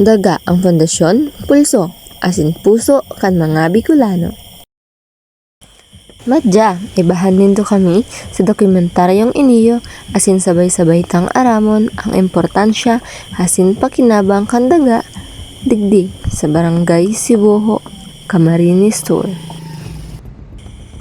Daga ang pundasyon, pulso, asin puso kan mga Bicolano. Madya, ibahan nindo kami sa dokumentaryong iniyo asin sabay-sabay tang aramon ang importansya asin pakinabang kan daga digdi sa barangay Siboho, Camarines Sur.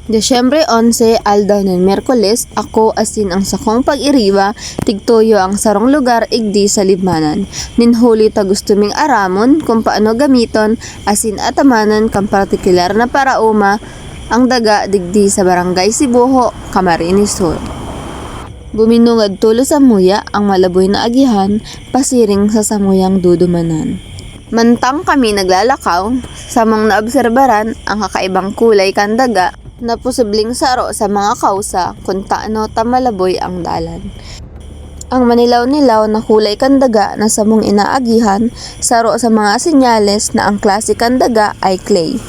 Desyembre 11, aldaw ng Merkoles, ako asin ang sakong pag-iriba, tigtuyo ang sarong lugar igdi sa libmanan. Ninhuli ta gusto ming aramon kung paano gamiton, asin atamanan kang partikular na parauma, ang daga digdi sa barangay Sibuho, Camarines Sur. Buminungad tulo sa muya ang malaboy na agihan, pasiring sa samuyang dudumanan. Mantang kami naglalakaw, samang naobserbaran ang kakaibang kulay kan daga na posibleng saro sa mga kausa kung taano tamalaboy ang dalan. Ang manilaw-nilaw na kulay kandaga na samong inaagihan, saro sa mga senyales na ang klase kandaga ay clay.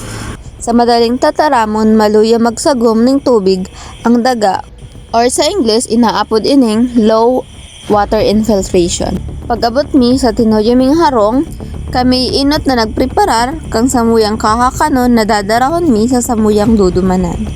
Sa madaling tataramon, maluya magsagom ng tubig ang daga or sa English inaapod ining low water infiltration. Pag-abot mi sa tinoyuming harong, kami inot na nagpreparar kang samuyang kakakanon na dadarahon mi sa samuyang dudumanan.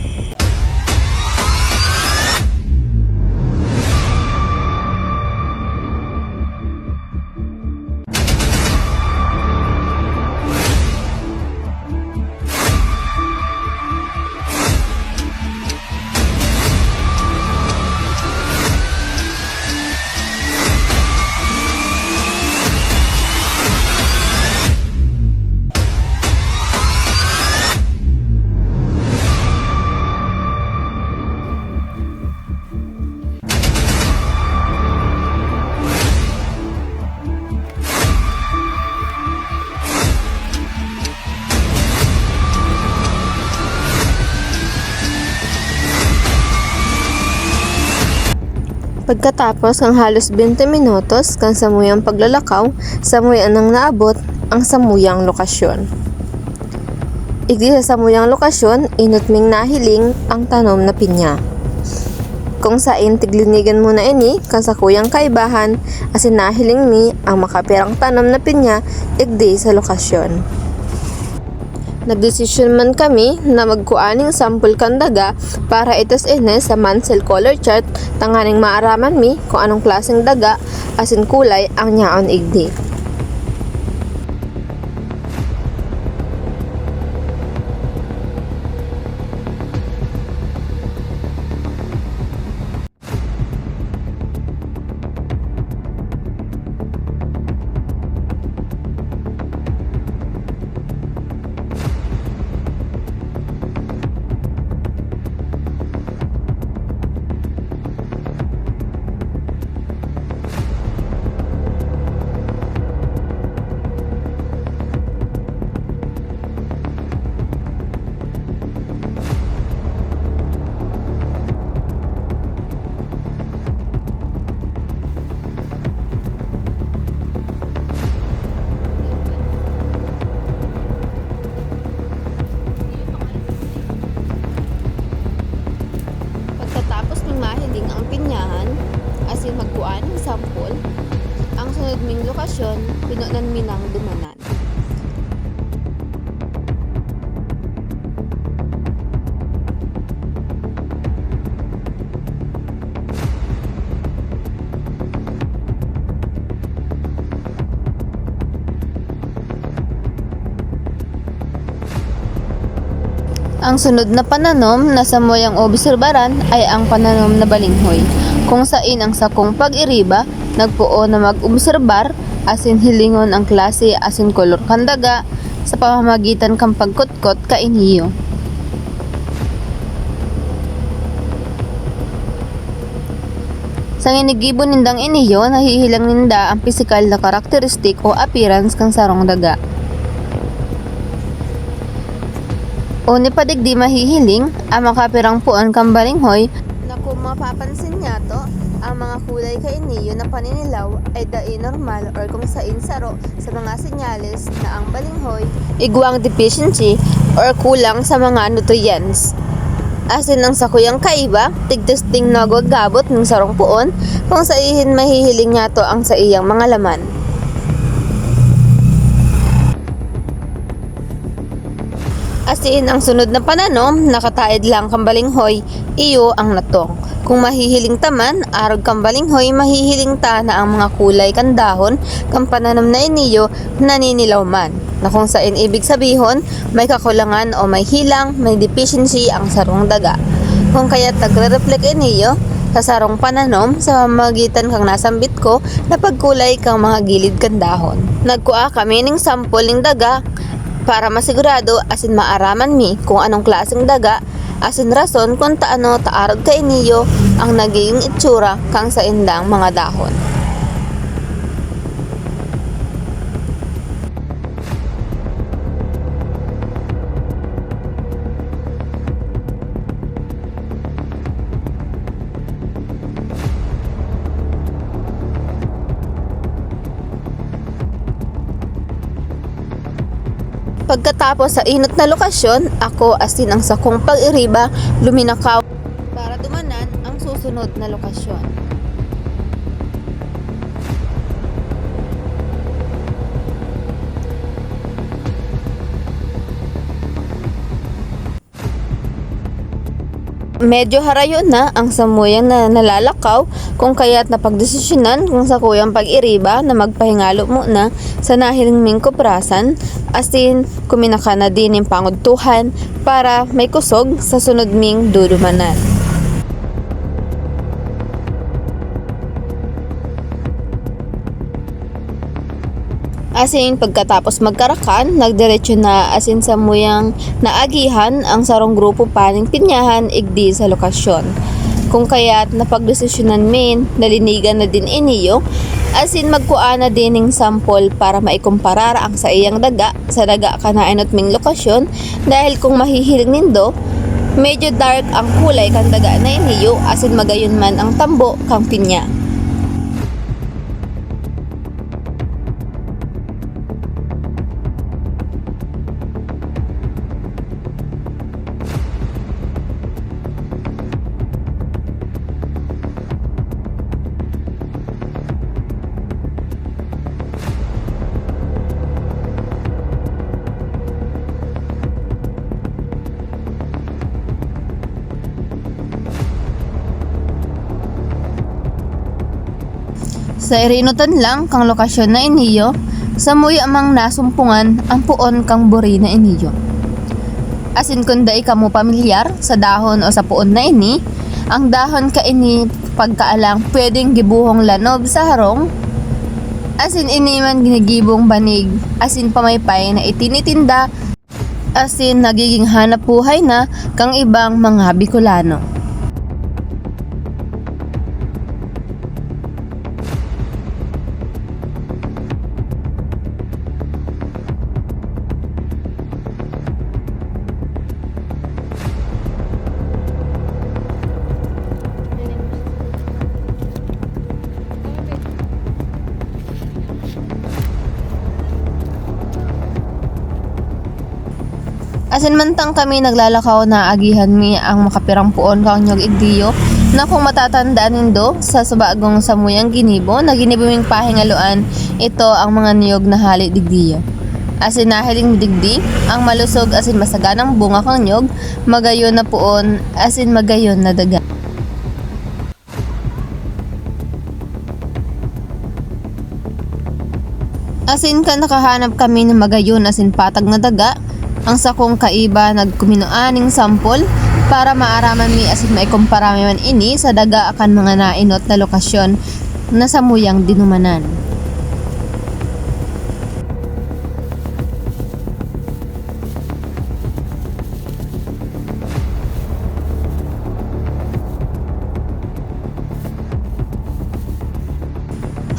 Pagkatapos ng halos 20 minutos kang samuyang paglalakaw, samuyan nang naabot ang samuyang lokasyon. Igdi sa samuyang lokasyon, inot ming nahiling ang tanom na pinya. Kung sain tiglinigan mo na ini, kan kuyang kaibahan, asin nahiling mi ang makapirang tanom na pinya, igdi sa lokasyon. Nagdesisyon man kami na magkuaning sample kandaga para itas ine sa Mansell color chart tanganing maaraman mi kung anong klaseng daga asin kulay ang nyaon igdi. Ang sunod na pananom na sa moyang obserbaran ay ang pananom na balinghoy, kung sain ang sakong pag-iriba, nagpuo na mag-obserbar asin hilingon ang klase asin kolor kandaga sa pamamagitan kang pagkutkot ka iniyo. Sa nginigibon nindang iniyo, nahihilang ninda ang pisikal na karakteristik o appearance kang sarong daga. O ni padigdi mahihiling ang makapirang puan kang balinghoy na kung mapapansin niya to, ang mga kulay kay niyo na paninilaw ay dai normal or kung sain saro sa mga senyales na ang balinghoy igwang deficiency or kulang sa mga nutrients. Asin ang sakuyang kaiba, tigtesting nagwagabot ng sarong puon, kung sa ihin mahihiling niya to ang sa iyang mga laman. Asin ang sunod na pananom, nakataid lang kambalinghoy, iyo ang natong. Kung mahihiling taman, arog kambalinghoy, mahihiling ta na ang mga kulay kan dahon, kang pananom na iniyo, naninilaw man. Na kung saan ibig sabihon, may kakulangan o may hilang, may deficiency ang sarong daga. Kung kaya't nagre-reflect iniyo, sa sarong pananom sa magitan kang nasambit ko na pagkulay kang mga gilid kan dahon. Nagkuha kami ning sample ning daga para masigurado asin maaraman mi kung anong klaseng daga asin rason kung taano taarog ka iniyo ang naging itsura kang sa indang mga dahon. Pagkatapos sa inot na lokasyon, ako asin ang sakong pag-iriba luminakaw para dumanan ang susunod na lokasyon. Medyo harayon na ang samuyang na nalalakaw kung kaya't napagdesisyonan kung sa kuyang pag-iriba na magpahingalo muna sa nahiling kuprasan asin kuminaka na din yung pangudtuhan para may kusog sa sunod ming dudumanan. Asin pagkatapos magkarakan, nagdiretso na asin sa muyang naagihan ang sarong grupo paning pinyahan igdi sa lokasyon. Kung kaya't napagdesisyonan min, nalinigan na din iniyo, asin magkuha na din ng sample para maikumparar ang sa iyang daga sa daga kanainot ming lokasyon dahil kung mahihiling nindo, medyo dark ang kulay kan daga na iniyo asin magayon man ang tambo kang pinya. Sa irinutan lang kang lokasyon na iniyo, sa muy amang nasumpungan ang puon kang buri na iniyo. Asin kung dai kamo pamilyar sa dahon o sa puon na ini, ang dahon ka ini pagkaalang pwedeng gibuhong lanob sa harong, asin ini man ginigibong banig, asin pamaypay na itinitinda, asin nagiging hanap buhay na kang ibang mga Bicolano. Asin mantang kami naglalakaw na agihan mi ang makapirang puon kang nyog igdiyo na kung matatandaan nindo sa subagong samuyang ginibo na ginibuming pahingaluan ito ang mga niyog na hali digdiyo. Asin nahiling digdi ang malusog asin masaganang bunga kang nyog magayon na puon asin magayon na daga. Asin ka nakahanap kami ng magayon asin patag na daga ang sakong kaiba nagkuminoaning sampol para maaraman mi asin maikumpara man ini sa daga akan mga nainot na lokasyon na samuyang dinumanan.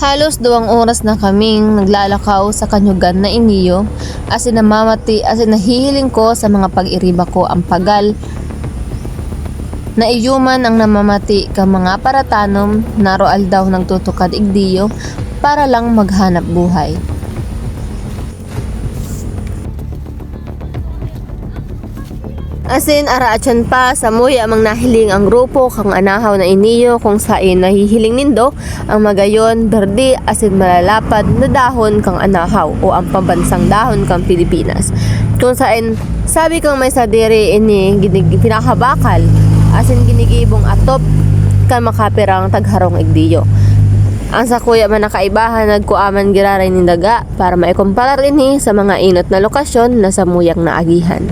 Halos duwang oras na kaming naglalakaw sa kanyugan na iniyo asin namamati asin nahihiling ko sa mga pag-iriba ko ang pagal na iyuman ang namamati ka mga paratanom na roal daw nagtutukad igdiyo para lang maghanap buhay. Asin araatyan pa sa muy amang nahiling ang grupo kang anahaw na iniyo kung sain nahihiling nindo ang magayon berde asin malalapad na dahon kang anahaw o ang pambansang dahon kang Pilipinas. Kung sain sabi kang may sadiri ini ginig pinakabakal asin ginigibong atop kan makapirang tagharong igdiyo. Ang sa kuya man nakaibahan nagkuaman giraray ni daga para maikumpara rin eh sa mga inot na lokasyon na sa muyang naagihan.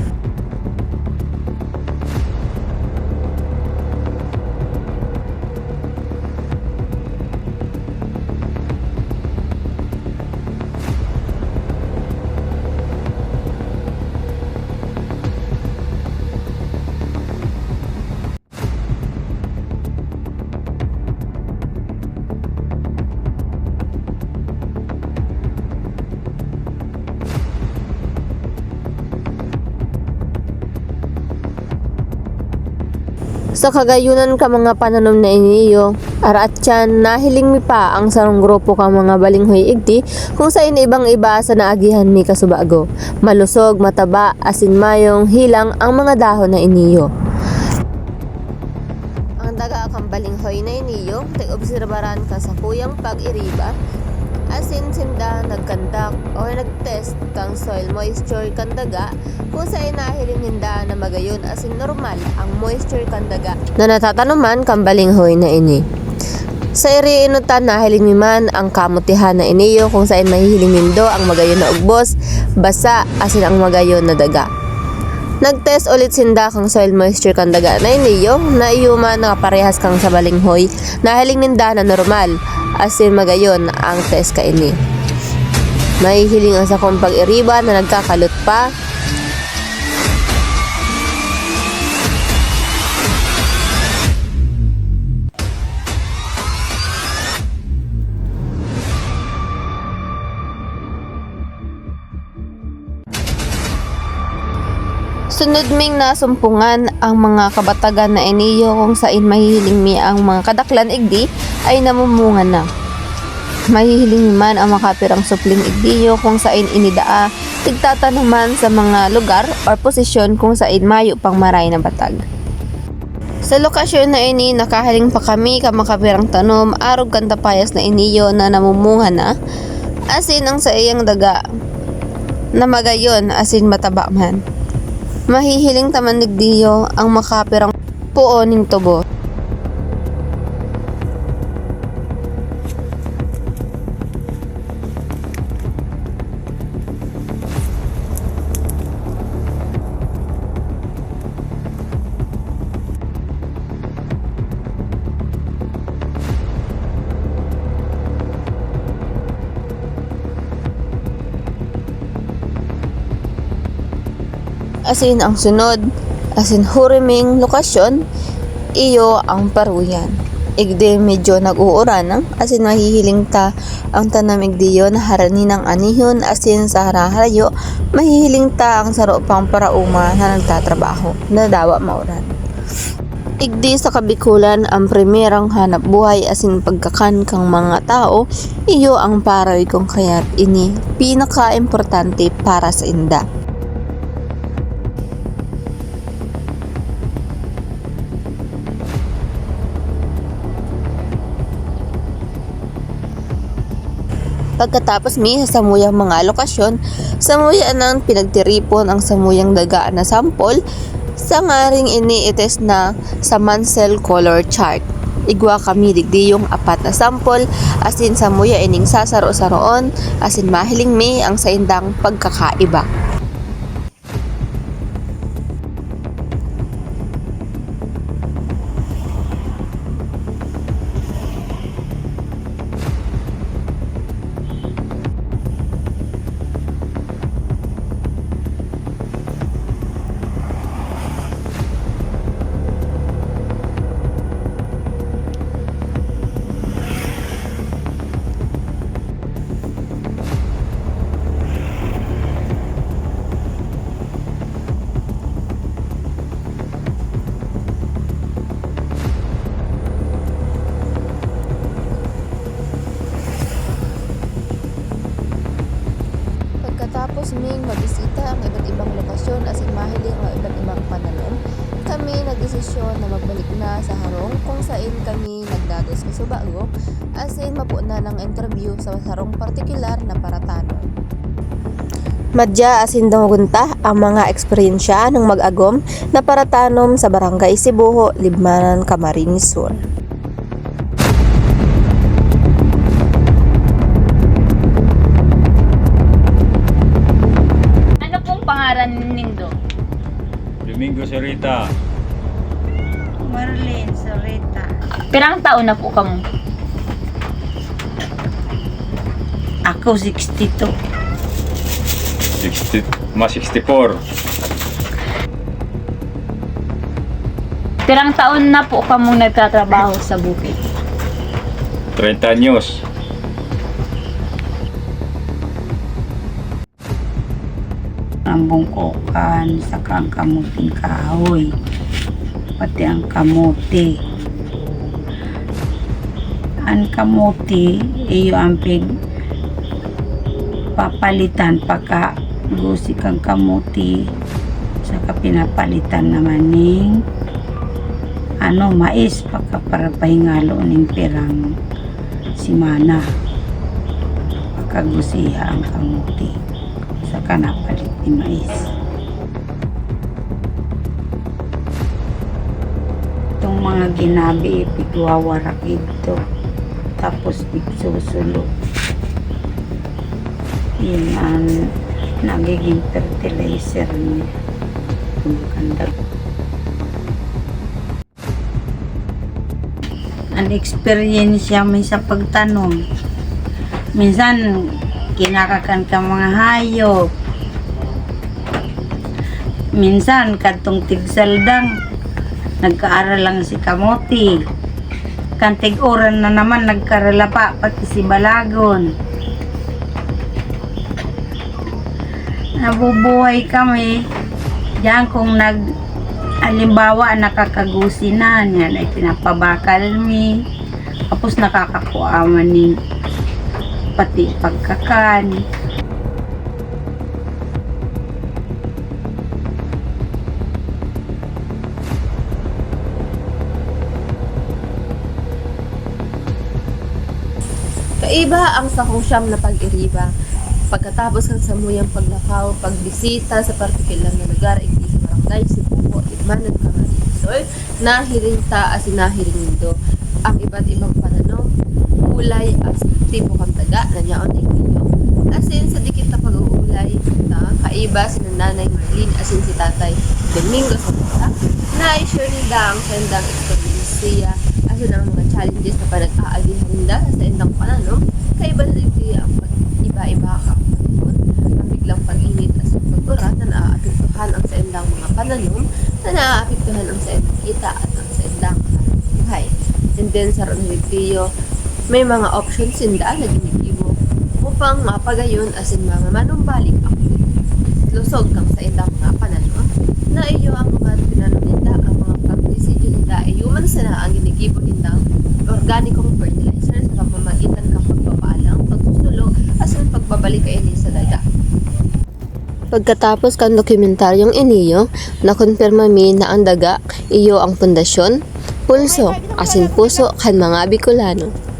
Sa kagayunan ka mga pananom na iniyo, araatyan nahiling mi pa ang sarong grupo ka mga balinghoy igti kung sa ibang iba sa naagihan mi kasubago. Malusog, mataba, asin mayong, hilang ang mga dahon na iniyo. Ang daga kang balinghoy na iniyo, tig-obserbaran ka sa kuyang pag-iriba, asin sinda nagkandak o nagtest kang soil moisture kandaga kung sa inahiling hinda na magayon asin normal ang moisture kandaga na natatanuman kang balinghoy na ini. Sa iri inutan nahiling man ang kamutihan na iniyo kung saan mahihiling nindo ang magayon na ugbos, basa asin ang magayon na daga. Nagtest ulit sinda kang soil moisture kang daga na iniyo na iyuma na parehas kang sa balinghoy nahiling ninda na normal asin magayon ang test ka ini. Mahihiling sa kong pag-iriba na nagkakalot pa Sunod ming nasumpungan ang mga kabatagan na iniyo kung sain mahihiling mi ang mga kadaklan igdi ay namumungan na. Mahihiling man ang makapirang supling igdiyo kung sain inidaa tigtatanuman sa mga lugar or posisyon kung sain mayo pang maray na batag. Sa lokasyon na ini, nakahaling pa kami ka makapirang tanom, arog kan tapayas na iniyo na namumunga na, asin ang sa iyang daga, na magayon asin mataba man. Mahihiling tamandig diyo ang makapirang puo ning tubo. Asin ang sunod, asin huriming lokasyon, iyo ang paruyan. Igde medyo nag-uuran asin mahihiling ta ang tanam igdiyo na harani ng anihon asin sa haraharayo mahihiling ta ang saro pang parauma na nagtatrabaho na dawa mauran. Igdi sa kabikulan ang primerang hanap buhay asin pagkakan kang mga tao, iyo ang paroy kung kaya't ini pinaka-importante para sa inda. Pagkatapos mi sa samuyang mga lokasyon, samuya nang pinagtiripon ang samuyang daga na sample sa ngaring ini ites na sa Mansell color chart. Igwa kami digdi yung apat na sample asin samuya ining sasaro-saroon asin mahiling mi ang sa indang pagkakaiba. Pagkatapos ming mabisita ang iba't ibang lokasyon as in mahiling ang iba't ibang pananom, kami nagdesisyon na magbalik na sa harong kung saan kami nagdados sa Subago as in mapuna ng interview sa sarong partikular na paratanon. Madya asin dumugunta ang mga eksperyensya ng mag-agom na paratanom sa Barangay Sibuho, Libmanan, Camarines Sur. Domingo Sarita, Marlene Soreta. Pirang taon na po kamo? Ako 62. 60, mas 64. Pirang taon na po kamo nagtatrabaho sa bukid? 30 anyos. Ang bungkukan sa kang kamuting kahoy. Pati ang kamuti. Ang kamuti, iyo ang pig papalitan pagka gusi kang kamuti saka pinapalitan naman ning ano mais pagka para pahingalo ning pirang simana pagkagusiha ang kamuti saka napalit ni mais. Itong mga ginabi ipigwawarak ito. Tapos ipsusulo. Yun ang nagiging fertilizer niya. Ang ganda ang experience may sa pagtanong. Minsan kinakakan ka mga hayop. Minsan katong tigsaldang nagkaaral lang si Kamote. Kantig oran na naman nagkaralapa pati si Balagon. Nabubuhay kami diyan kung nag alimbawa nakakagusi na yan ay pinapabakal mi. Tapos nakakakuaman ni pati pagkakan Kaiba ang sakong siyam na pag-iriba. Pagkatapos ng samuyang paglakaw, pagbisita sa partikular na lugar, hindi sa barangay, Sibuko, Itmanan, Camarinesor, nahiring ta as nahiring nindo ang iba't ibang pananom, kulay as tipo kang taga na niyaon inyo. Asin sa dikit na pag-uulay, na kaiba si nanay Marlene asin si tatay Domingo sa mata, na i-share nila ang sendang experience siya asin ang mga challenges na panag-aagihan nila sa endang pananom, kaiba na siya ang pag-iba-iba ka ang biglang pag-init at pag-urat na naaapektuhan ang sa endang mga pananom, na naaapektuhan ang sa endang kita at ang sa endang buhay. And then sa Ronaldo, may mga options sinda na ginigibo upang mapagayon asin mga manumbalik ang lusog kang sa endang mga pananom na iyo ang mga tinanong nila ang mga practices nila ay human sa na ang ginigibo nila organikong fertilizer sa pamamagitan ng pagpapaalang, pagsusulog, asin pagbabalik ini sa daga. Pagkatapos kan dokumentaryong iniyo, nakonfirma mi na ang daga iyo ang pundasyon, pulso, asin puso kan mga Bicolano.